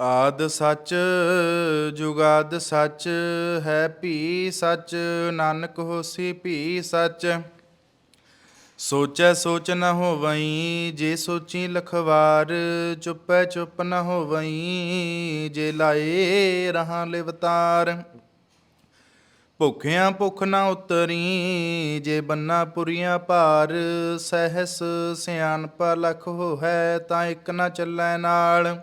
ਆਦ ਸੱਚ, ਜੁਗਾਦ ਸੱਚ, ਹੈ ਭੀ ਸੱਚ, ਨਾਨਕ ਹੋਸੀ ਭੀ ਸੱਚ। ਸੋਚੈ ਸੋਚ ਨ ਹੋਵਈ, ਜੇ ਸੋਚੀ ਲਖਵਾਰ, ਚੁੱਪੈ ਚੁੱਪ ਨ ਹੋਵਈ, ਜੇ ਲਾਏ ਰਹਾ ਲਿਵਤਾਰ ਭੁਖਿਆਂ ਭੁਖ ਨਾ ਉਤਰੀ, ਜੇ ਬੰਨਾ ਪੁਰੀਆਂ ਭਾਰ, ਸਹਿਸ ਸਿਆਣਪ ਲਖ ਹੋਇ ਤਾਂ ਇੱਕ ਨਾ ਚੱਲੈ ਨਾਲ।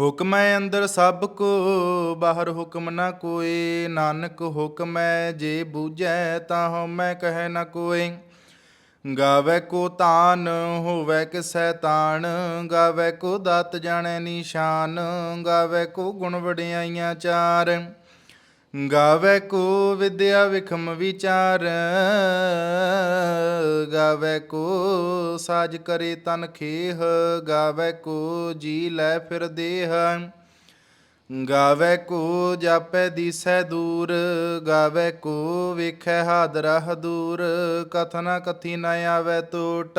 ਹੁਕਮੈ ਅੰਦਰ ਸਭ ਕੋ, ਬਾਹਰ ਹੁਕਮ ਨਾ ਕੋਏ। ਨਾਨਕ ਹੁਕਮੈ ਜੇ ਬੂਝੈ ਤਾਂ ਹਉਮੈ ਕਹੈ ਨਾ ਕੋਏ। ਗਾਵੇ ਕੋ ਤਾਨ, ਹੋਵੇ ਕਿਸੈ ਤਾਣ। ਗਾਵੇ ਕੋ ਦਤ ਜਾਣੈ ਨਿਸ਼ਾਨ। ਗਾਵੇ ਕੋ ਗੁਣ ਵਡਿਆਈਆਂ ਚਾਰ। ਗਾਵੇ ਕੋ ਵਿਦਿਆ ਵਿਖਮ ਵਿਚਾਰ, ਗਾਵੇ ਕੋ ਸਾਜ ਕਰੇ ਤਨ ਖੇਹ, ਗਾਵੇ ਕੋ ਜੀ ਲੈ ਫਿਰ ਦੇਹ। ਗਾਵੇ ਕੋ ਜਾਪੈ ਦੀਸੈ ਦੂਰ, ਗਾਵੇ ਕੋ ਵੇਖੈ ਹਾਦਰਾ ਹਦੂਰ, ਕਥਨਾ ਕਥੀ ਨ ਆਵੇ ਟੋਟ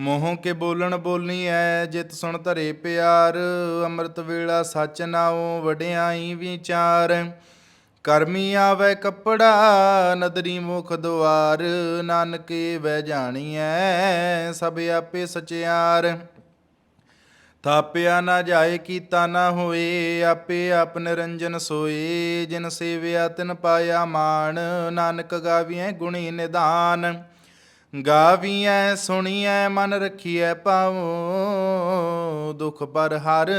ਮੋਹ ਕੇ ਬੋਲਣ ਬੋਲਨੀ ਐ, ਜਿਤ ਸੁਣ ਧਰੇ ਪਿਆਰ, ਅੰਮ੍ਰਿਤ ਵੇਲਾ ਸੱਚ ਨਾਉ ਵਡਿਆਈ ਵਿਚਾਰ। ਕਰਮੀ ਆਵੇ ਕੱਪੜਾ, ਨਦਰੀ ਮੁਖ ਦੁਆਰ, ਨਾਨਕੇ ਵੈ ਜਾਣੀਐ ਸਭ ਆਪੇ ਸਚਿਆਰ। ਥਾਪਿਆ ਨਾ ਜਾਏ, ਕੀਤਾ ਨਾ ਹੋਏ, ਆਪੇ ਆਪ ਨਿਰੰਜਨ ਸੋਏ। ਜਿਨ ਸੇਵਿਆ ਤਿਨ ਪਾਇਆ ਮਾਨ ਨਾਨਕ ਗਾਵੀਐ ਗੁਣੀ ਨਿਦਾਨ। ਗਾਵੀਐ, ਸੁਣੀਐ, ਮਨ ਰਖੀਐ ਪਾਵੋ ਦੁਖ ਪਰ ਹਰ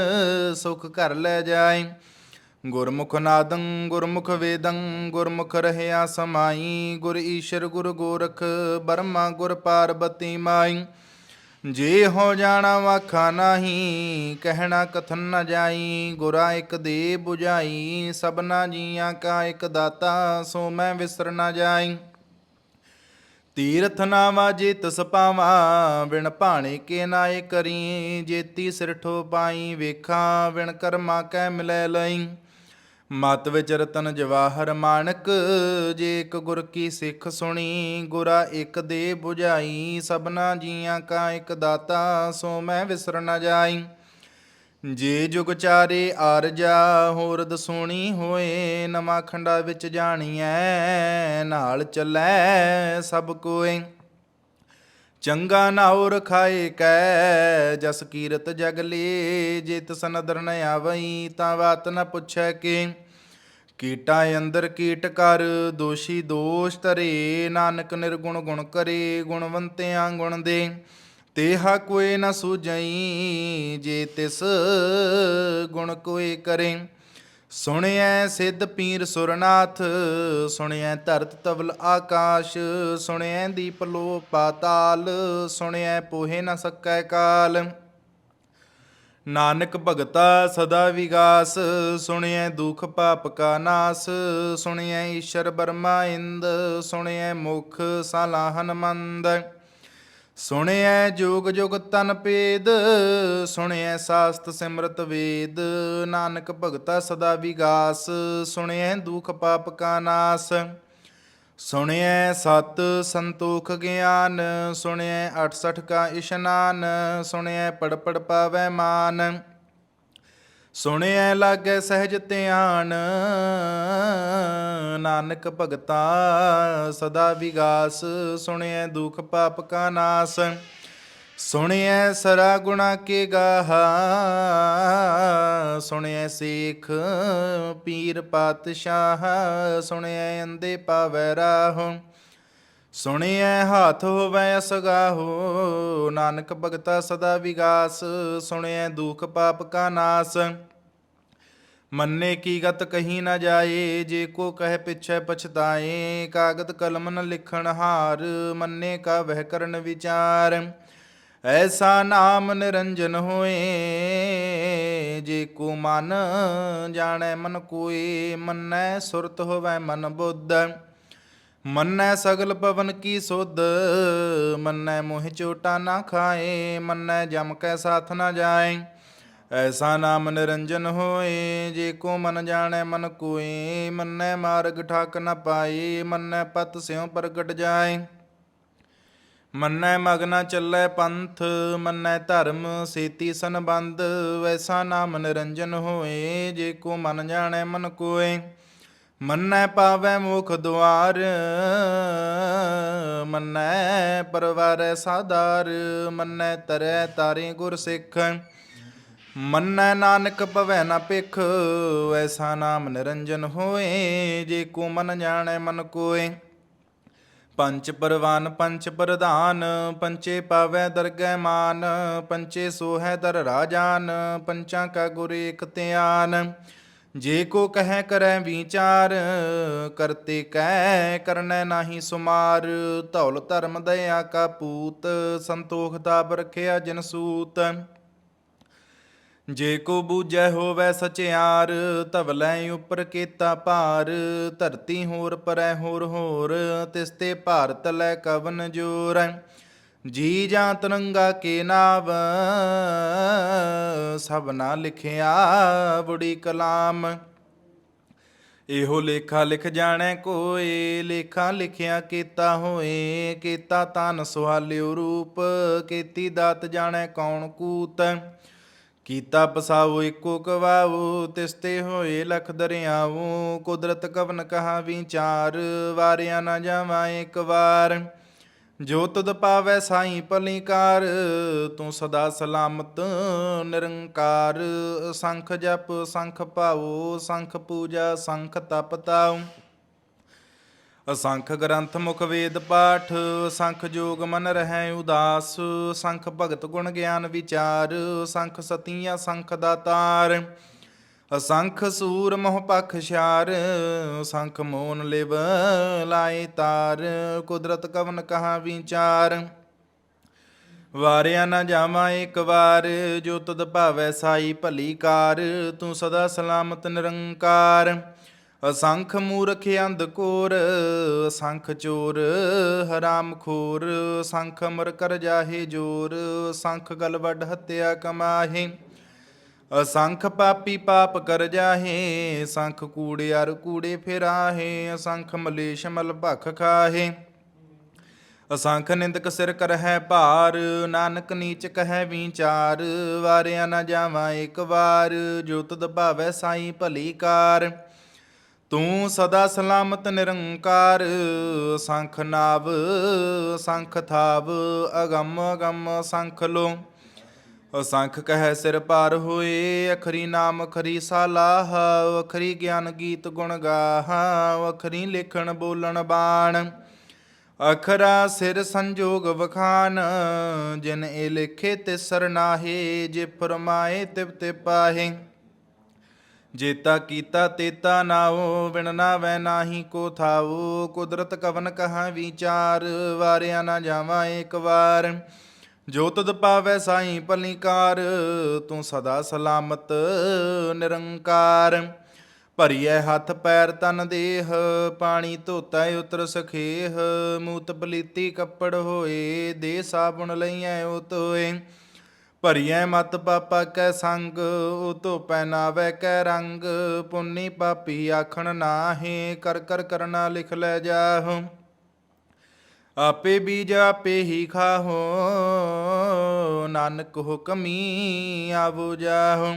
ਸੁਖ ਕਰ ਲੈ ਜਾਏ। ਗੁਰਮੁਖ ਨਾਦੰ, ਗੁਰਮੁਖ ਵੇਦੰ, ਗੁਰਮੁਖ ਰਹਿਆ ਸਮਾਈ, ਗੁਰ ਈਸ਼ਰ, ਗੁਰ ਗੋਰਖ, ਬਰਮਾ, ਗੁਰ ਪਾਰਬਤੀ ਮਾਈ। ਜੇ ਹੋ ਜਾਣਾ ਵਾਖਾ ਨਹੀਂ, ਕਹਿਣਾ ਕਥਨ ਨ ਜਾਈ, ਗੁਰਾ ਇੱਕ ਦੇ 부ਝਾਈ ਸਭਨਾ ਜੀਆਂ ਕਾ ਇੱਕ ਦਾਤਾ, ਸੋ ਮੈਂ ਵਿਸਰ ਨ ਜਾਈ। ਤੀਰਥ ਨਾ ਵਾਜੇ ਤਸ ਪਾਵਾਂ ਵਿਣ ਭਾਣੇ ਕੇ ਨਾਏ ਕਰੀ। ਜੇਤੀ ਸਿਰਠੋ ਪਾਈ ਵੇਖਾਂ ਵਿਣ ਕਰਮਾ ਕੈ ਮਿਲੈ ਲਈ। ਮਤ ਵਿੱਚ ਰਤਨ ਜਵਾਹਰ ਮਾਨਕ ਜੇ ਇੱਕ ਗੁਰ ਕੀ ਸਿੱਖ ਸੁਣੀ, ਗੁਰਾ ਇੱਕ ਦੇ 부ਝਾਈ ਸਭਨਾ ਜੀਆਂ ਕਾ ਇੱਕ ਦਾਤਾ, ਸੋ ਮੈਂ ਵਿਸਰ ਨ ਜਾਈ। ਜੇ ਜੁਗ ਚਾਰੇ ਆਰਜਾ ਹੋਰ ਦਸੋਣੀ ਹੋਏ, ਨਵਾਂ ਖੰਡਾ ਵਿੱਚ ਜਾਣੀਐ, ਨਾਲ ਚੱਲੈ ਸਭ ਕੋਏ। ਚੰਗਾ ਨਾਉ ਰਖਾਏ ਕੈ, ਜਸ ਕੀਰਤ ਜਗ ਲੇ ਜੇ ਤਸ ਨਦਰ ਨ ਆਵਈ, ਤਾਂ ਬਾਤ ਨ ਪੁੱਛੈ ਕੇ। ਕੀਟਾਂ ਅੰਦਰ ਕੀਟ ਕਰ, ਦੋਸ਼ੀ ਦੋਸ਼ ਧਰੇ, ਨਾਨਕ ਨਿਰਗੁਣ ਗੁਣ ਕਰੇ, ਗੁਣਵੰਤਿਆਂ ਗੁਣ ਦੇ। ਤੇਹਾ ਕੋਏ ਨ ਸੂਝਈ, ਜੇ ਤਿਸ ਗੁਣ ਕੋਏ ਕਰੇ। ਸੁਣਿਐ ਸਿੱਧ ਪੀਰ ਸੁਰਨਾਥ, ਸੁਣਿਐ ਧਰਤ ਤਵਲ ਆਕਾਸ਼, ਸੁਣਿਐ ਦੀਪ ਲੋ ਪਾਤਾਲ ਸੁਣਿਐ ਪੋਹੇ ਨ ਸਕੈ ਕਾਲ। ਨਾਨਕ ਭਗਤਾ ਸਦਾ ਵਿਗਾਸ, ਸੁਣਿਐ ਦੁਖ ਪਾਪ ਕਾ ਨਾਸ, ਸੁਣਿਐ ਈਸ਼ਰ ਬਰਮਾ ਇੰਦ, ਸੁਣਿਐ ਮੁਖ ਸਲਾਹਨ ਮੰਦ ਸੁਣਿਐ ਜੋਗ ਜੁਗ ਤਨ ਪੇਦ, ਸੁਣਿਐ ਸਾਸਤ ਸਿਮਰਤ ਵੇਦ। ਨਾਨਕ ਭਗਤਾ ਸਦਾ ਵਿਗਾਸ, ਸੁਣਿਐ ਦੁਖ ਪਾਪ ਕਾ ਨਾਸ। ਸੁਣਿਐ ਸਤ ਸੰਤੋਖ ਗਿਆਨ, ਸੁਣਿਐ 68 ਕਾ ਇਸ਼ਨਾਨ, ਸੁਣਿਐ ਪੜ ਪੜ ਪਾਵੈ ਮਾਨ। ਸੁਣਿਐ ਲਾਗੈ ਸਹਿਜ ਧਿਆਨ, ਨਾਨਕ ਭਗਤਾ ਸਦਾ ਵਿਗਾਸ ਸੁਣਿਐ ਦੁਖ ਪਾਪ ਕਾ ਨਾਸ ਸੁਣਿਐ ਸਰਾ ਗੁਣਾ ਕੇ ਗਾਹਾ ਸੁਣਿਐ ਸੇਖ ਪੀਰ ਪਾਤਸ਼ਾਹ ਸੁਣਿਐ ਅੰਦੇ ਪਾਵੈ ਰਾਹੁ। ਸੁਣਿਐ ਹਾਥ ਹੋਵੈ ਅਸਗਾਹੋ ਨਾਨਕ ਭਗਤਾ ਸਦਾ ਵਿਗਾਸ, ਸੁਣਿਐ ਦੁਖ ਪਾਪ ਕਾ ਨਾਸ। ਮੰਨੇ ਕੀ ਗਤ ਕਹੀ ਨਾ ਜਾਏ, ਜੇ ਕੋ ਕਹਿ ਪਿਛੈ ਪਛਤਾਏ ਕਾਗਦ ਕਲਮ ਨ ਲਿਖਣ ਹਾਰ, ਮੰਨੇ ਕਾ ਵਹਿ ਕਰਨ ਵਿਚਾਰ। ਐਸਾ ਨਾਮ ਨਿਰੰਜਨ ਹੋਏ, ਜੇ ਕੋ ਮਨ ਜਾਣੈ ਮਨ ਕੋਏ, ਮੰਨੈ ਸੁਰਤ ਹੋਵੈ ਮਨ ਬੁੱਧ। ਮੰਨੈ ਸਗਲ ਪਵਨ ਕੀ ਸੁਧ? ਮੰਨੈ ਮੋਹ ਚੋਟਾ ਨਾ ਖਾਏ, ਮੰਨੈ ਜਮ ਕੈ ਸਾਥ ਨਾ ਜਾਏ। ਐਸਾ ਨਾਮ ਨਿਰੰਜਨ ਹੋਏ, ਜੇ ਕੋ ਮਨ ਜਾਣੈ ਮਨ ਕੋਏ। ਮੰਨੈ ਮਾਰਗ ਠਾਕ ਨ ਪਾਏ, ਮੰਨੈ ਪਤ ਸਿਉ ਪ੍ਰਗਟ ਜਾਏ। ਮੰਨੈ ਮਗਨਾ ਚੱਲੈ ਪੰਥ, ਮੰਨੈ ਧਰਮ ਸੇਤੀ ਸੰਬੰਧ। ਵੈਸਾ ਨਾਮ ਨਿਰੰਜਨ ਹੋਏ, ਜੇ ਕੋ ਮਨ ਜਾਣੈ ਮਨ ਕੋਏ। ਮੰਨੈ ਪਾਵੈ ਮੁਖ ਦੁਆਰ, ਮੰਨੈ ਪਰਵਾਰੈ ਸਾਧਾਰ, ਮੰਨੈ ਤਰੈ ਤਾਰੇ ਗੁਰ ਸਿੱਖ। ਮੰਨੈ ਨਾਨਕ ਭਵੈ ਨ ਪਿਖ ਐਸਾ ਨਾਮ ਨਿਰੰਜਨ ਹੋਏ, ਜੇ ਕੋ ਮਨ ਜਾਣੈ ਮਨ ਕੋਏ। ਪੰਚ ਪਰਵਾਨ, ਪੰਚ ਪ੍ਰਧਾਨ, ਪੰਚੇ ਪਾਵੈ ਦਰਗਹਿ ਮਾਨ, ਪੰਚੇ ਸੋਹੈ ਦਰ ਰਾਜਾਨ, ਪੰਚਾਂ ਕਾ ਗੁਰ ਇਕ ਧਿਆਨ। ਜੇ ਕੋ ਕਹਿ ਕਰੈ ਵਿਚਾਰ ਕਰਤੇ ਕਹਿ ਕਰਨੈ ਨਾਹੀ ਸੁਮਾਰ। ਧੌਲ ਧਰਮ ਦਇਆ ਕਾ ਪੂਤ, ਸੰਤੋਖ ਤਾਪ ਰਖਿਆ ਜਨ ਸੂਤ। ਜੇ ਕੋ ਬੂਝੈ ਹੋਵੈ ਸਚਿਆਰ ਧਵਲੈ ਉਪਰ ਕੀਤਾ ਭਾਰ। ਧਰਤੀ ਹੋਰ ਪਰੈ ਹੋਰ ਹੋਰ, ਤਿਸ ਤੇ ਭਾਰਤ ਲੈ ਕਵਨ ਜੋਰ। ਜੀ ਜਾਂ ਤਰੰਗਾ ਕੇ ਨਾਵ, ਸਭ ਲਿਖਿਆ ਬੁੜੀ ਕਲਾਮ। ਇਹੋ ਲੇਖਾ ਲਿਖ ਜਾਣੈ ਕੋਏ, ਲੇਖਾ ਲਿਖਿਆ ਕੀਤਾ ਹੋਏ, ਕੀਤਾ ਤਨ ਸੁਹਾਲਿਓ ਰੂਪ, ਕੀਤੀ ਦਾਤ ਜਾਣੈ ਕੌਣ ਕੂਤ। ਕੀਤਾ ਪਸਾਵੋ ਇੱਕੋ ਕਵਾਵੋ ਤਿਸਤੇ ਹੋਏ ਲਖ ਦਰਿਆਵੋ ਕੁਦਰਤ ਕਵਨ ਕਹਾ ਵਿਚਾਰ ਵਾਰਿਆ ਨਾ ਜਾਵਾਂ ਇੱਕ ਵਾਰ। ਜੋ ਤੁਧ ਪਾਵੈ ਸਾਈ ਭਲੀਕਾਰ ਤੂੰ ਸਦਾ ਸਲਾਮਤ, ਨਿਰੰਕਾਰ। ਸੰਖ ਜਪ, ਸੰਖ ਭਾਵੋ ਸੰਖ ਪੂਜਾ, ਸੰਖ ਤਪ ਤਾਉ। ਅਸੰਖ ਗ੍ਰੰਥ ਮੁਖ ਵੇਦ ਪਾਠ, ਸੰਖ ਜੋਗ ਮਨ ਰਹਿ ਉਦਾਸ। ਸੰਖ ਭਗਤ ਗੁਣ ਗਿਆਨ ਵਿਚਾਰ, ਸੰਖ ਸਤੀਆਂ, ਸੰਖ ਦਾਤਾਰ। ਅਸੰਖ ਸੂਰ ਮੋਹ ਪਖ ਛਾਰ ਸੰਖ ਮੋਨ ਲਿਵ ਲਾਏ ਤਾਰ, ਕੁਦਰਤ ਕਵਨ ਕਹਾ ਵਿਚਾਰ। ਵਾਰਿਆ ਨਾ ਜਾਵਾਂ ਇੱਕ ਵਾਰ, ਜੋ ਤਦ ਭਾਵੈ ਸਾਈ ਭਲੀ ਕਾਰ, ਤੂੰ ਸਦਾ ਸਲਾਮਤ ਨਿਰੰਕਾਰ। ਅਸੰਖ ਮੂਰਖ ਅੰਧ ਕੋਰ, ਅਸੰਖ ਚੋਰ, ਹਰਾਮ ਖੋਰ ਸੰਖ ਅਮਰ ਕਰ ਜਾਹੇ ਜੋਰ ਸੰਖ ਗਲਵੱਡ ਹੱਤਿਆ ਕਮਾਹੇ। ਅਸੰਖ ਪਾਪੀ ਪਾਪ ਕਰ ਜਾਹੇ ਸੰਖ ਕੂੜੇ ਅਰ ਕੂੜੇ ਫਿਰਾਹੇ, ਅਸੰਖ ਮਲੇਸ਼ ਮਲ ਭਖ ਖਾਹੇ। ਅਸੰਖ ਨਿੰਦਕ ਸਿਰ ਕਰਹਿ ਭਾਰ, ਨਾਨਕ ਨੀਚ ਕਹਿ ਵਿਚਾਰ, ਵਾਰਿਆ ਨਾ ਜਾਵਾਂ ਇੱਕ ਵਾਰ, ਜੋ ਤਦ ਭਾਵੈ ਸਾਈ ਭਲੀ ਕਾਰ। ਤੂੰ ਸਦਾ ਸਲਾਮਤ ਨਿਰੰਕਾਰ ਸੰਖ ਨਾਵ ਸੰਖ ਥਾਵ, ਅਗੰਮ ਅਗੰਮ ਸੰਖ ਲੋ। ਅਸੰਖ ਕਹਿ ਸਿਰ ਭਾਰ ਹੋਏ, ਅਖਰੀ ਨਾਮ ਖਰੀ ਸਾਲਾਹ ਅਖਰੀ ਗਿਆਨ ਗੀਤ ਗੁਣ ਗਾਹ, ਅਖਰੀ ਲਿਖਣ ਬੋਲਣ ਬਾਣ। ਅਖਰਾ ਸਿਰ ਸੰਜੋਗ ਵਖਾਨ, ਜਿਨ ਇਹ ਲਿਖੇ ਤੇ ਸਰਨਾਹੇ ਜੇ ਫਰਮਾਏ ਤਿਵ ਤੇ ਪਾਹੇ ਜੇਤਾ ਕੀਤਾ ਤੇਤਾ ਨਾਉ ਵਿਣਨਾ ਨਾਵੈ ਨਾਹੀ ਕੋ ਥਾਉ ਕੁਦਰਤ ਕਵਨ ਕਹਾ ਵਿਚਾਰ, ਵਾਰਿਆ ਨਾ ਜਾਵਾਂ ਇੱਕ ਵਾਰ। ਜੋ ਤਦ ਪਾਵੈ ਸਾਈ ਭਲੀਕਾਰ ਤੂੰ ਸਦਾ ਸਲਾਮਤ, ਨਿਰੰਕਾਰ। ਭਰੀਐ ਹੱਥ ਪੈਰ ਤਨ ਦੇਹ, ਪਾਣੀ ਧੋਤਾ ਉਤਰ ਸਖੇਹ। ਮੂਤ ਪਲੀਤੀ ਕੱਪੜ ਹੋਏ ਦੇ ਸਾਬੁਣ ਲਈਐ ਉਹ ਤੋਏ ਭਰੀਐ ਮਤ ਪਾਪਾ ਕੈ ਸੰਗ, ਉਹ ਧੋ ਪਹਿਨਾਵੇ ਕੈ ਰੰਗ। ਪੁੰਨੀ ਪਾਪੀ ਆਖਣ ਨਾਹੀ, ਕਰ ਕਰ ਕਰਨਾ ਲਿਖ ਲੈ ਜਾਹੁ। ਆਪੇ ਬੀਜ ਆਪੇ ਹੀ ਖਾਹੋ, ਨਾਨਕ ਹੁਕਮੀ ਆਵੋ ਜਾਹੋ।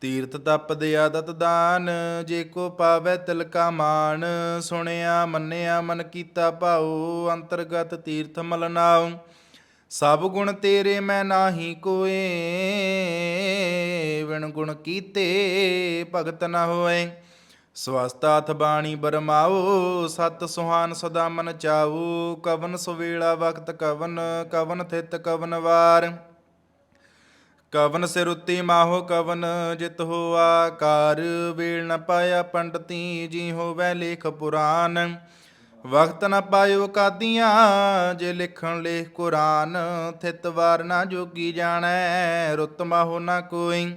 ਤੀਰਥ ਤਪ ਦੇ ਆਦਤ ਦਾਨ, ਜੇ ਕੋ ਪਾਵੈ ਤਿਲ ਕਾ ਮਾਨ ਸੁਣਿਆ, ਮੰਨਿਆ, ਮਨ ਕੀਤਾ ਭਾਉ, ਅੰਤਰਗਤ ਤੀਰਥ ਮਲਨਾਉ ਸਭ ਗੁਣ ਤੇਰੇ ਮੈਂ ਨਾਹੀ ਕੋਏ ਵਿਣ ਗੁਣ ਕੀਤੇ ਭਗਤ ਨਾ ਹੋਏ। ਸਵਸਤਾਥ ਬਾਣੀ ਬਰਮਾਓ, ਸਤ ਸੁਹਾਨ ਸਦਾ ਮਨ ਚਾਉ, ਕਵਨ ਸੁਵੇਲਾ ਵਕਤ ਕਵਨ ਕਵਨ ਥਿਤ ਕਵਨ ਵਾਰ। ਕਵਨ ਸਿਰ ਮਾਹੋ ਕਵਨ, ਜਿਤ ਹੋਆ ਕਾਰ ਵੇਲ ਨ ਪਾਇਆ ਪੰਡਤੀ, ਜੀ ਹੋਵੈ ਲੇਖ ਪੁਰਾਨ। ਵਕਤ ਨ ਪਾਇਓ ਕਾਦੀਆਂ, ਜੇ ਲਿਖਣ ਲੇਖ ਕੁਰਾਨ, ਥਿਤ ਵਾਰ ਨਾ ਜੋਗੀ ਜਾਣੈ, ਰੁੱਤ ਮਾਹੋ ਨਾ ਕੋਈ।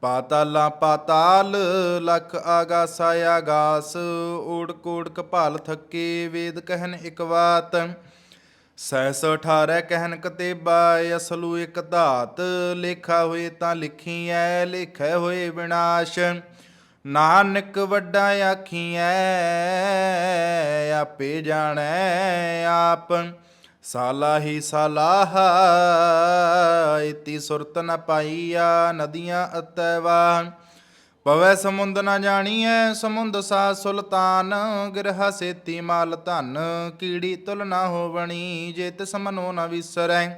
ਪਾਤਾਲਾ ਪਾਤਾਲ, ਲਖ ਆਗਾਸਾ ਆਗਾਸ ਓੜ ਕੋੜ ਕਪਾਲ ਥੱਕੇ ਵੇਦ ਕਹਿਨ ਇਕ ਵਾਤ। ਸੈਸ 18 ਕਹਿਨ ਕਤੇਬਾ, ਅਸਲੂ ਇਕ ਧਾਤ, ਲੇਖਾ ਹੋਏ ਤਾਂ ਲਿਖੀਐ, ਲੇਖੈ ਹੋਏ ਵਿਨਾਸ਼। ਨਾਨਕ ਵੱਡਾ ਆਖੀਐ, ਆਪੇ ਜਾਣੈ ਆਪ। ਸਾਲਾਹੀ ਸਾਲਾਹ ਇਤੀ ਸੁਰਤ ਨ ਪਾਈਆ ਨਦੀਆਂ ਅਤੈਵਾ। ਪਵੈ ਸਮੁੰਦ ਨ ਜਾਣੀਐ, ਸਮੁੰਦ ਸਾ ਸੁਲਤਾਨ, ਗਿਰਹ ਸੇਤੀ ਮਾਲ ਧਨ, ਕੀੜੀ ਤੁਲ ਨ ਹੋਵਣੀ, ਜੇ ਤਿਸ ਮਨੋ ਨ ਵਿਸਰੈ।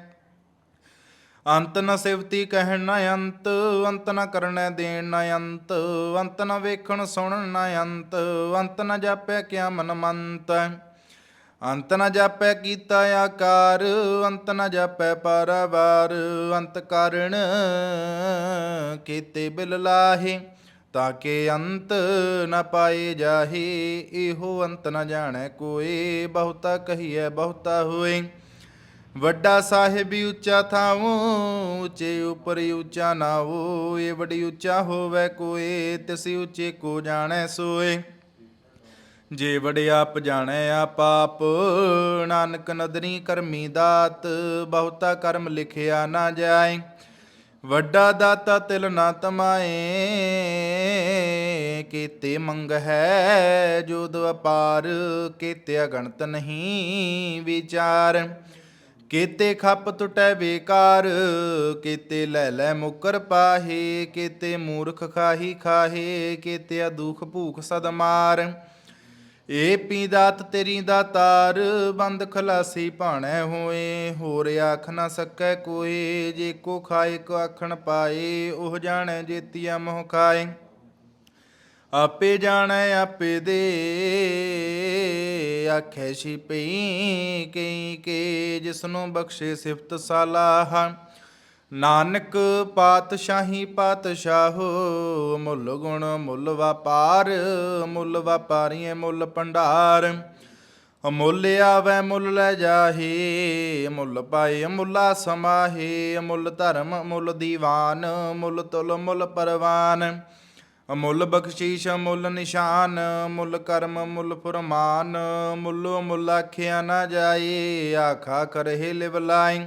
ਅੰਤ ਨ ਸਿਵਤੀ ਕਹਿਣ ਨ ਅੰਤ ਅੰਤ ਨ ਕਰਨੈ ਦੇਣ ਨ ਅੰਤ ਅੰਤ ਨ ਵੇਖਣ ਸੁਣਨ ਨ ਅੰਤ ਅੰਤ ਨ ਜਾਪੈ ਕਿਆ ਮਨ ਮੰਤ ਅੰਤ ਨ ਜਾਪੈ ਕੀਤਾ ਆਕਾਰ, ਅੰਤ ਨ ਜਾਪੈ ਪਾਰਾਵਾਰ, ਅੰਤ ਕਾਰਣ ਕੀਤੇ ਬਿਲ ਲਾਹੇ ਤਾਕੇ ਅੰਤ ਨ ਪਾਏ ਜਾਹੇ, ਇਹੋ ਅੰਤ ਨ ਜਾਣੈ ਕੋਏ, ਬਹੁਤਾ ਕਹੀਐ, ਬਹੁਤਾ ਹੋਏ। ਵੱਡਾ ਸਾਹਿਬ ਹੀ ਉੱਚਾ ਥਾਵੋ ਉੱਚੇ ਉਪਰ ਉੱਚਾ ਨਾਵੋ ਇਹ ਵੱਡੀ ਉੱਚਾ ਹੋਵੇ ਕੋਏ, ਤਿਸੀ ਉੱਚੇ ਕੋ ਜਾਣੈ ਸੋਏ। ਜੇ ਵੜਿਆ ਆਪ ਜਾਣੈ ਆਪ ਆਪ ਨਾਨਕ ਨਦਰੀ ਕਰਮੀ ਦਾਤ, ਬਹੁਤਾ ਕਰਮ ਲਿਖਿਆ ਨਾ ਜਾਏ। ਵੱਡਾ ਦਾਤਾ ਤਿਲ ਨਾ ਤਮਾਏ, ਕੀਤੇ ਮੰਗ ਹੈ ਜੋਦ ਅਪਾਰ, ਕੀਤੇ ਅਗਣਤ ਨਹੀਂ ਵਿਚਾਰ। ਕੀਤੇ ਖੱਪ ਟੁਟੈ ਬੇਕਾਰ, ਕੀਤੇ ਲੈ ਲੈ ਮੁਕਰ ਪਾਹੇ, ਕੀਤੇ ਮੂਰਖ ਖਾਹੀ ਖਾਹੇ, ਕੀਤੇ ਦੁਖ ਭੂਖ ਸਦ ਮਾਰ ਏ ਪੀ ਦਾਤ ਤੇਰੀ ਦਾਤਾਰ ਬੰਦ ਖਲਾਸੀ ਭਾਣੈ ਹੋਏ। ਹੋਰ ਆਖ ਨਾ ਸਕੈ ਕੋਏ, ਜੇ ਕੋ ਖਾਏ, ਕੋ ਆਖਣ ਪਾਏ, ਉਹ ਜਾਣੈ ਜੇਤੀਆ ਮੋਹ ਖਾਏ। ਆਪੇ ਜਾਣੈ, ਆਪੇ ਦੇ, ਆਖੈ ਛੀ ਪਈ ਕਈ ਕੇ ਜਿਸਨੂੰ ਬਖਸ਼ੇ ਸਿਫਤ ਸਾਲਾਹ। ਨਾਨਕ ਪਾਤਸ਼ਾਹੀ ਪਾਤਸ਼ਾਹੋ, ਮੁੱਲ ਗੁਣ ਮੁੱਲ ਵਪਾਰ, ਮੁੱਲ ਵਪਾਰੀਏ ਮੁੱਲ ਭੰਡਾਰ। ਅਮੁੱਲ ਆਵੈ ਮੁੱਲ ਲੈ ਜਾਹੀ, ਮੁੱਲ ਪਾਏ ਮੁੱਲਾ ਸਮਾਹੇ, ਮੁੱਲ ਧਰਮ ਮੁੱਲ ਦੀਵਾਨ, ਮੁੱਲ ਤੁਲ ਮੁੱਲ ਪਰਵਾਨ। ਅਮੁੱਲ ਬਖਸ਼ੀਸ਼ ਮੁੱਲ ਨਿਸ਼ਾਨ, ਮੁੱਲ ਕਰਮ ਮੁੱਲ ਫਰਮਾਨ, ਮੁੱਲੋ ਮੁੱਲ ਆਖਿਆ ਨਾ ਜਾਏ, ਆਖਾ ਕਰਹਿ ਲਿਵ ਲਾਈ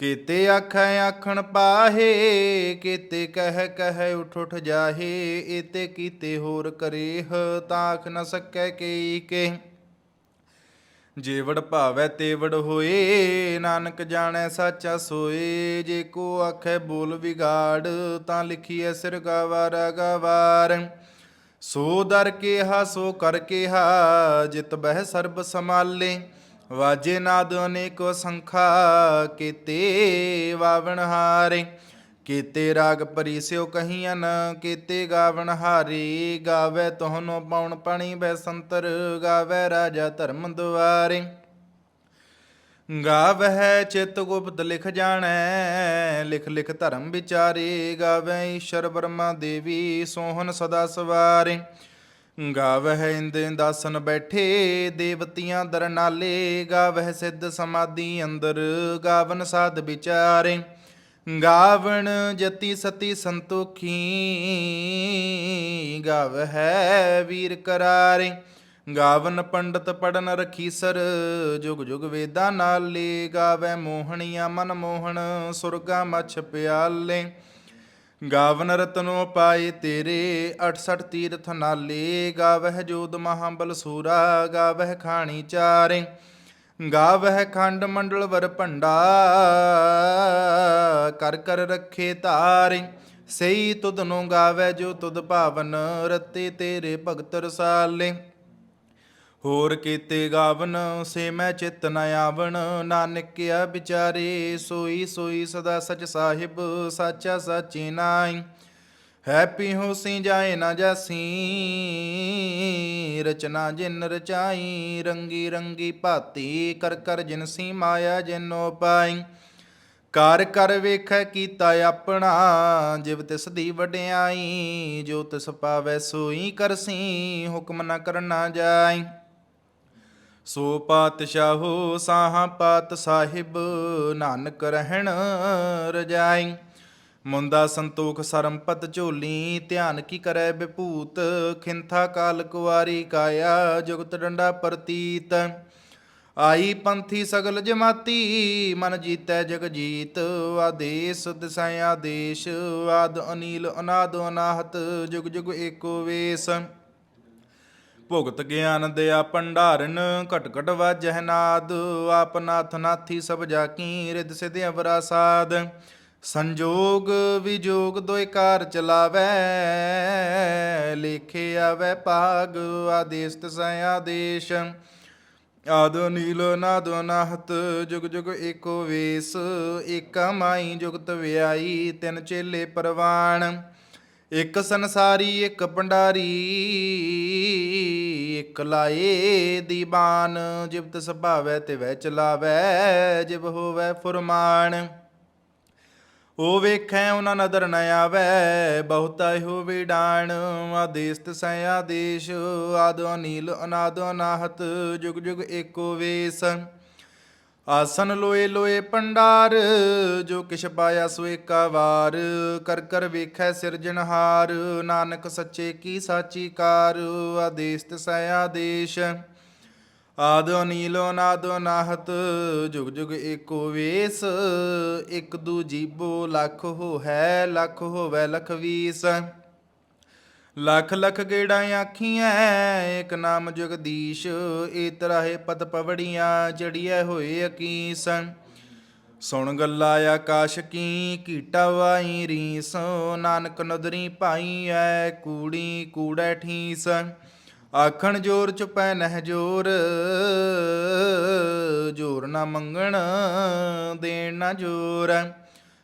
ਕੀਤੇ ਆਖੈ ਆਖਣ ਪਾਹੇ, ਕੀਤੇ ਕਹਿ ਕਹਿ ਉਠ ਉਠ ਜਾਹੇ, ਏਤੇ ਕੀਤੇ ਹੋਰ ਕਰੇਹ ਤਾਖ ਨ ਸਕੈ ਕੇਈ ਕੇ। ਜੇਵੜ ਭਾਵੈ ਤੇਵੜ ਹੋਏ, ਨਾਨਕ ਜਾਣੈ ਸਾਚਾ ਸੋਏ, ਜੇ ਕੋ ਆਖੈ ਬੋਲ ਵਿਗਾੜ, ਤਾਂ ਲਿਖੀਐ ਸਿਰ ਗਵਾਰ ਗਵਾਰ। ਸੋ ਦਰ ਕੇ ਹਾ ਸੋ ਕਰ ਕੇ ਹਾ ਜਿਤ ਬਹਿ ਸਰਬ ਸਮਾਲੇ ਵਾਜੇ ਨਾਦ ਅਨੇਕ ਸੰਖਾ, ਕੀਤੇ ਵਾਵਣ ਹਾਰੇ। ਕੀਤੇ ਰਾਗ ਪਰੀਸਿਓ ਕਹੀਆਂ ਕੀਤੇ ਗਾਵਣ ਹਾਰੀ। ਗਾਵੇ ਤੋਹਨੋ ਪਉਣ ਪਣੀ ਬੈਸੰਤਰ ਗਾਵੇ ਰਾਜਾ ਧਰਮ ਦੁਆਰੇ। ਗਾਵ ਹੈ ਚਿਤ ਗੁਪਤ ਲਿਖ ਜਾਣੈ, ਲਿਖ ਲਿਖ ਧਰਮ ਵਿਚਾਰੇ। ਗਾਵੈ ਈਸ਼ਰ ਬਰਮਾ ਦੇਵੀ ਸੋਹਨ ਸਦਾ ਸਵਾਰੇ। ਗਾਵਹਿ ਇੰਦ ਦਾਸਨ ਬੈਠੇ, ਦੇਵਤੀਆਂ ਦਰਨਾਲੇ ਗਾਵਹਿ ਸਿੱਧ ਸਮਾਧੀ ਅੰਦਰ, ਗਾਵਨ ਸਾਧ ਵਿਚਾਰੇ। ਗਾਵਣ ਜਤੀ ਸਤੀ ਸੰਤੋਖੀ, ਗਾਵਹਿ ਵੀਰ ਕਰਾਰੇ। ਗਾਵਨ ਪੰਡਤ ਪੜਨ ਰਖੀਸਰ, ਜੁਗ ਜੁਗ ਵੇਦਾਂ ਨਾਲੇ ਗਾਵੈ ਮੋਹਣੀਆਂ ਮਨ ਮੋਹਣ ਸੁਰਗਾ ਮਛ ਪਿਆਲੇ। ਗਾਵਨ ਰਤਨੋ ਪਾਏ ਤੇਰੇ 68 ਤੀਰਥ ਨਾਲੇ, ਗਾਵਹਿ ਜੋਦ ਮਹਾਬਲ ਸੂਰਾ, ਗਾਵਹਿ ਖਾਣੀ ਚਾਰੇ, ਗਾਵਹਿ ਖੰਡ ਮੰਡਲ ਵਰ ਭੰਡਾ, ਕਰ ਕਰ ਰੱਖੇ ਤਾਰੇ ਸਈ ਤੁਧ ਨੂੰ ਗਾਵੇ ਜੋ ਤੁਧ ਭਾਵਨ, ਰਤੇ ਤੇਰੇ ਭਗਤ ਰਸਾਲੇ। ਹੋਰ ਕੀਤੇ ਗਾਵਨ, ਸੇ ਮੈਂ ਚਿਤ ਨ ਆਵਣ। ਨਾਨਕਿਆ ਵਿਚਾਰੇ, ਸੋਈ ਸੋਈ ਸਦਾ ਸਚ ਸਾਹਿਬ, ਸਾਚਾ ਸਾਚੀ ਨਾਈ ਹੈਪੀ ਹੋਸੀ ਜਾਏ ਨਾ ਜਾਸੀ, ਰਚਨਾ ਜਿਨ ਰਚਾਈ, ਰੰਗੀ ਰੰਗੀ ਭਾਤੀ, ਕਰ ਕਰ ਜਿਨਸੀ ਮਾਇਆ ਜਿਨੋ ਪਾਈ। ਕਰ ਕਰ ਵੇਖੈ ਕੀਤਾ ਆਪਣਾ, ਜਿਵ ਤਿਸ ਦੀ ਵਡਿਆਈ, ਜੋ ਤਿਸ ਪਾਵੈ ਸੋਈ ਕਰਸੀ, ਹੁਕਮ ਨ ਕਰਨਾ ਜਾਈ। ਸੋ ਪਾਤਸ਼ਾਹੋ ਸਾਹਾਂ ਪਾਤ ਸਾਹਿਬ, ਨਾਨਕ ਰਹਿਣ ਰਜਾਈ। ਮੁੰਦਾ ਸੰਤੋਖ ਸਰਮਪਤ ਝੋਲੀ, ਧਿਆਨ ਕੀ ਕਰੈ ਬਿਭੂਤ ਖਿੰਥਾ ਕਾਲ ਕੁਵਾਰੀ ਕਾਇਆ, ਜੁਗਤ ਡੰਡਾ ਪ੍ਰਤੀਤ। ਆਈ ਪੰਥੀ ਸਗਲ ਜਮਾਤੀ, ਮਨ ਜੀਤੈ ਜਗ ਜੀਤ। ਆਦੇਸ ਦਿਸੈ ਆਦੇਸ਼, ਆਦ ਅਨੀਲ, ਅਨਾਦ ਅਨਾਹਤ, ਜੁਗ ਜੁਗ ਏਕੋ ਵੇਸ। ਭੁਗਤ ਗਿਆਨ ਦਿਆ ਭੰਡਾਰਨ, ਘਟ ਘਟ ਵਾਜਹਿ ਨਾਦ, ਆਪ ਨਾਥ ਨਾਥੀ ਸਭ ਜਾ ਕੀ ਰਿਦ ਸਿਧ ਅਵਰਾ ਸਾਧ। ਸੰਜੋਗ ਵਿਜੋਗ ਦੋਇ ਕਾਰ ਚਲਾਵੈ, ਲੇਖੇ ਆਵੈ ਭਾਗ ਆਦੇਸ ਤਸੈ ਆਦੇਸ਼। ਆਦ ਨੀਲ ਨਾਦ ਨਾਹਤ, ਜੁਗ ਜੁਗ ਏਕੋ ਵੇਸ, ਏਕਾ ਮਾਈ ਜੁਗਤ ਵਿਆਈ, ਤਿੰਨ ਚੇਲੇ ਪਰਵਾਣ। ਇੱਕ ਸੰਸਾਰੀ, ਇੱਕ ਭੰਡਾਰੀ, ਇੱਕ ਲਾਏ ਦੀਵਾਨ ਜਿਵ ਤਿਸ ਭਾਵੈ ਤੇ ਵੈ ਚਲਾਵੈ ਜਿਵ ਹੋਵੈ ਫੁਰਮਾਨ। ਉਹ ਵੇਖੈ ਉਹਨਾਂ ਨਦਰ ਨ ਆਵੈ, ਬਹੁਤਾ ਹੋ ਡਾਣ ਆਦੇਸ ਤਸੈ ਆਦੇਸ਼, ਆਦ ਅਨੀਲ, ਅਨਾਦ ਅਨਾਹਤ, ਜੁਗ ਜੁਗ ਏਕੋ ਵੇਸ। ਆਸਨ ਲੋਏ ਲੋਏ ਪੰਡਾਰ, ਜੋ ਕਿਛ ਪਾਇਆ ਸੋ ਏਕਾ ਵਾਰ। ਕਰ ਕਰ ਵੇਖੈ ਸਿਰਜਣਹਾਰ ਨਾਨਕ ਸੱਚੇ ਕੀ ਸਾਚੀ ਕਾਰ। ਆਦੇਸ ਤਸੈ ਆਦੇਸ਼, ਆਦ ਅਨੀਲ ਅਨਾਦ ਅਨਾਹਤ ਜੁਗ ਜੁਗ ਏਕੋ ਵੇਸ, ਇਕ ਦੂ ਜੀਬੋ ਲੱਖ ਹੋ ਹੈ ਲੱਖ ਹੋਵੈ ਲਖ ਵੀਸ ਲੱਖ ਲੱਖ ਗੇੜਾਂ ਆਖੀਆਂ ਏਕ ਨਾਮ ਜਗਦੀਸ਼, ਏ ਤਰਾਹੇ ਪਤ ਪਵੜੀਆਂ, ਜੜੀਐ ਹੋਏ ਅਕੀਸ ਸੁਣ ਗੱਲਾ ਆਕਾਸ਼ ਕੀ, ਕੀਟਾ ਵਾਈ ਰੀਸ, ਨਾਨਕ ਨਦਰੀ ਪਾਈ ਐ ਕੂੜੀ ਕੂੜੈ ਠੀਸ ਆਖਣ ਜੋਰ ਚੁਪੈ ਨਹਿ ਜੋਰ ਜੋਰ ਨਾ ਮੰਗਣ, ਦੇਣ ਨਾ ਜੋਰ।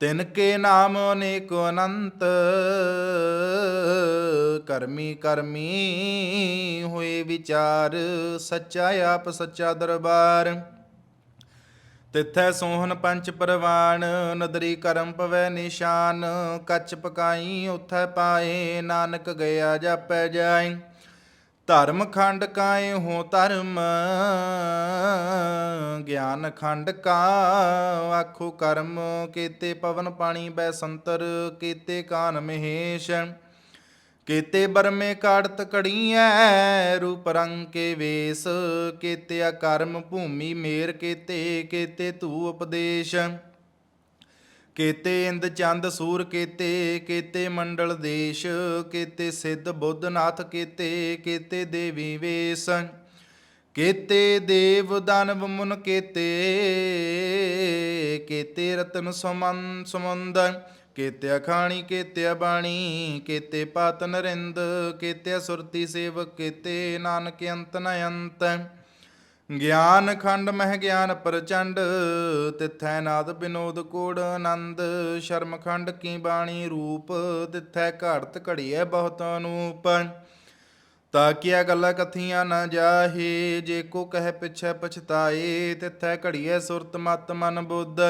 ਤਿਨ ਕੇ ਨਾਮ ਅਨੇਕ ਅਨੰਤ, ਕਰਮੀ ਕਰਮੀ ਹੋਏ ਵਿਚਾਰ, ਸੱਚਾ ਆਪ ਸੱਚਾ ਦਰਬਾਰ। ਤਿੱਥੈ ਸੋਹਣ ਪੰਚ ਪਰਵਾਨ ਨਦਰੀ ਕਰਮ ਪਵੈ ਨਿਸ਼ਾਨ, ਕੱਚ ਪਕਾਈ ਉਥੈ ਪਾਏ, ਨਾਨਕ ਗਿਆ ਜਾਪੈ ਜਾਈ ਧਰਮ ਖੰਡ ਕਾਏ ਹੋ ਧਰਮ, ਗਿਆਨ ਖੰਡ ਕਾ ਆਖੋ ਕਰਮ, ਕੀਤੇ ਪਵਨ ਪਾਣੀ ਬੈ ਸੰਤਰ, ਕੀਤੇ ਕਾਨ ਮਹੇਸ਼, ਕੀਤੇ ਬਰਮੇ ਕਾੜਤ ਕੜੀਐ, ਰੂਪ ਰੰਗ ਕੇ ਵੇਸ ਕੀਤੇ ਕਰਮ ਭੂਮੀ ਮੇਰ ਕੀਤੇ ਕੀਤੇ ਧੂ ਉਪਦੇਸ਼। ਕੇਤੇ ਇੰਦ ਚੰਦ ਸੂਰ ਕੇਤੇ ਕੇਤੇ ਮੰਡਲ ਦੇਸ਼, ਕੇਤੇ ਸਿੱਧ ਬੁੱਧਨਾਥ ਕੇਤੇ ਕੇਤੇ ਦੇਵੀ ਵੇਸ, ਕੇਤੇ ਦੇਵ ਦਾਨਵ ਮੁਨ ਕੇਤੇ ਕੇਤੇ ਰਤਨ ਸਮਨ ਸਮੁੰਦ, ਕੇਤੇ ਅਖਾਣੀ, ਕੇਤੇ ਬਾਣੀ ਕੇਤੇ ਪਾਤ ਨਰਿੰਦ ਕੇਤੇ ਸੁਰਤੀ ਸੇਵਕ, ਕੇਤੇ ਨਾਨਕ ਅੰਤ ਨ ਅੰਤ। ਗਿਆਨ ਖੰਡ ਮਹਿ ਗਿਆਨ ਪ੍ਰਚੰਡ, ਤਿਥੈ ਨਾਦ ਬਿਨੋਦ ਕੋੜ ਆਨੰਦ। ਸ਼ਰਮ ਖੰਡ ਕੀ ਬਾਣੀ ਰੂਪ, ਤਿਥੈ ਘੜਤ ਘੜੀਐ ਬਹੁਤ ਅਨੂਪ। ਤਾਂ ਕੀਆ ਗੱਲਾਂ ਕਥੀਆਂ ਨਾ ਜਾਹੇ, ਜੇ ਕੋ ਕਹਿ ਪਿਛੈ ਪਛਤਾਏ, ਤਿਥੈ ਘੜੀਐ ਸੁਰਤ ਮਤ ਮਨ ਬੁੱਧ।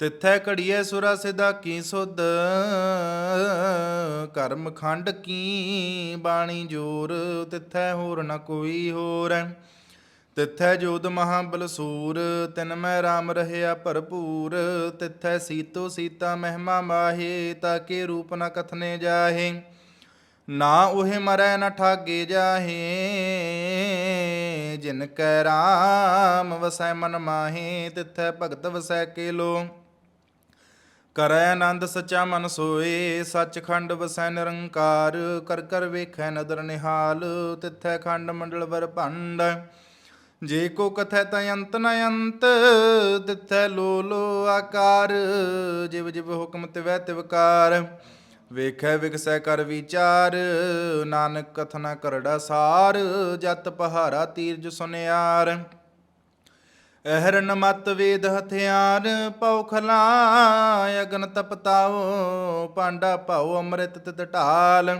ਤਿਥੈ ਘੜੀਐ ਸੁਰਾ ਸਿਦਾ ਕੀ ਸੁਧ, ਕਰਮ ਖੰਡ ਕੀ ਬਾਣੀ ਜੋਰ, ਤਿਥੈ ਹੋਰ ਨ ਕੋਈ ਹੋਰ। ਤਿਥੈ ਜੋਧ ਮਹਾਬਲ ਸੂਰ ਤਿਨ ਮੈਂ RAM ਰਹਿਆ ਭਰਪੂਰ, ਤਿਥੈ ਸੀਤੋ ਸੀਤਾ ਮਹਿਮਾ ਮਾਹੇ ਤਾਕੇ ਰੂਪ ਨ ਕਥਨੇ ਜਾਹੇ। ਨਾ ਉਹੇ ਮਰੈ ਨ ਠਾਗੇ ਜਾਹੇ, ਜਿਨ ਕੈ ਰਾਮ ਵਸੈ ਮਨ ਮਾਹੇ, ਤਿਥੈ ਭਗਤ ਵਸੈ ਕੇ ਲੋ ਕਰੈ ਆਨੰਦ ਸਚਾ ਮਨ ਸੋਏ, ਸੱਚਖੰਡ ਵਸੈ ਨਿਰੰਕਾਰ, ਕਰ ਕਰ ਵੇਖੈ ਨਦਰ ਨਿਹਾਲ, ਤਿਥੈ ਖੰਡ ਮੰਡਲ ਵਰ ਭੰਡ। ਜੇ ਕੋ ਕਥੈ ਤ ਅੰਤ ਨ ਅੰਤ, ਤਿਥੈ ਲੋ ਆਕਾਰ। ਜਿਵ ਜਿਵ ਹੁਕਮ ਤਿਵੈ ਤਿਵਕਾਰ ਵੇਖੈ ਵਿਗਸੈ ਕਰ ਵਿਚਾਰ। ਨਾਨਕ ਕਥਨਾ ਕਰੜਾ ਸਾਰ, ਜਤ ਪਹਾਰਾ ਤੀਰਜ ਸੁਨਿਆਰ। ਅਹਰਨ ਮਤ ਵੇਦ ਹਥਿਆਰ, ਪਉ ਖਲਾ ਅਗਨ ਤਪਤਾਓ ਪਾਂਡਾ ਭਾਉ ਅੰਮ੍ਰਿਤ ਤਿਤ ਢਾਲ।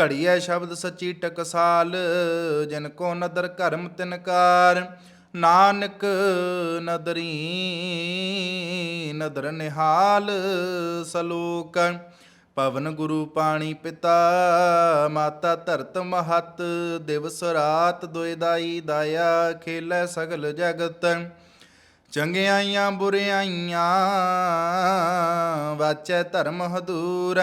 ਘੜੀਐ ਸ਼ਬਦ ਸੱਚੀ ਟਕਸਾਲ, ਜਨ ਕੋ ਨਦਰ ਕਰਮ ਤਿਨਕਾਰ, ਨਾਨਕ ਨਦਰੀ ਨਦਰ ਨਿਹਾਲ ਸਲੋਕ। ਪਵਨ ਗੁਰੂ ਪਾਣੀ ਪਿਤਾ, ਮਾਤਾ ਧਰਤ ਮਹਤ ਦਿਵਸ ਰਾਤ ਦੁਇ ਦਾਈ ਦਾਇਆ, ਖੇਲੇ ਸਗਲ ਜਗਤ। ਚੰਗਿਆਈਆਂ ਬੁਰਿਆਈਆਂ, ਵਾਚੈ ਧਰਮ ਹਦੂਰ।